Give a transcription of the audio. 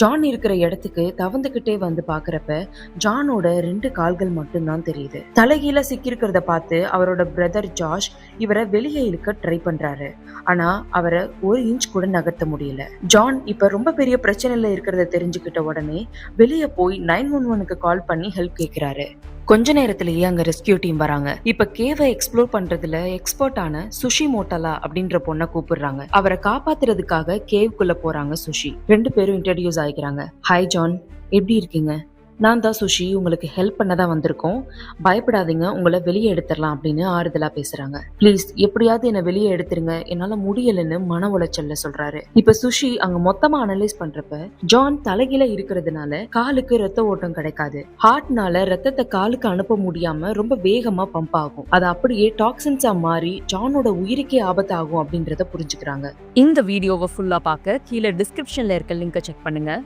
John இருக்கிற இடத்துக்கு தவந்துகிட்டே வந்து பாக்குறப்ப ஜானோட ரெண்டு கால்கள் மட்டும்தான் தெரியுது. தலைகீழ சிக்கியிருக்கிறத பார்த்து அவரோட பிரதர் ஜாஷ் இவரை வெளியே இழுக்க ட்ரை பண்றாரு. ஆனா அவரை ஒரு இன்ச் கூட நகர்த்த முடியல. ஜான் இப்ப ரொம்ப பெரிய பிரச்சனையில இருக்கிறத தெரிஞ்சுக்கிட்ட உடனே வெளியே போய் நைன் ஒன் ஒனுக்கு கால் பண்ணி ஹெல்ப் கேக்குறாரு. கொஞ்ச நேரத்திலேயே அங்க ரெஸ்கியூ டீம் வராங்க. இப்ப கேவை எக்ஸ்ப்ளோர் பண்றதுல எக்ஸ்பர்ட்டான சுஷி மோட்டலா அப்படின்ற பொண்ணை கூப்பிடுறாங்க. அவரை காப்பாத்துறதுக்காக கேவ்க்குள்ள போறாங்க சுஷி. ரெண்டு பேரும் இன்ட்ரடியூஸ் ஆயிக்கிறாங்க. ஹாய் ஜான் எப்படி இருக்கீங்க? நான் தான் சுஷி உங்களுக்கு ஹெல்ப் பண்ண தான் வந்திருக்கோம். பயப்படாதீங்க உங்களை வெளியே எடுத்துடலாம் அப்படின்னு ஆறுதலாக பேசுகிறாங்க ப்ளீஸ் எப்படியாவது என்னை வெளியே எடுத்துருங்க. என்னால் முடியலைன்னு மன உளைச்சல்ல சொல்கிறாரு இப்போ சுஷி அங்கே மொத்தமாக அனலைஸ் பண்ணுறப்ப ஜான் தலைகீழ இருக்கிறதுனால காலுக்கு ரத்த ஓட்டம் கிடைக்காது. ஹார்ட்னால ரத்தத்தை காலுக்கு அனுப்ப முடியாம ரொம்ப வேகமாக பம்ப் ஆகும். அது அப்படியே டாக்ஸின்ஸாக மாறி ஜானோட உயிருக்கே ஆபத்தாகும் அப்படின்றத புரிஞ்சுக்கிறாங்க. இந்த வீடியோவை ஃபுல்லாக பார்க்க கீழே டிஸ்கிரிப்ஷனில் இருக்க லிங்கை செக் பண்ணுங்கள்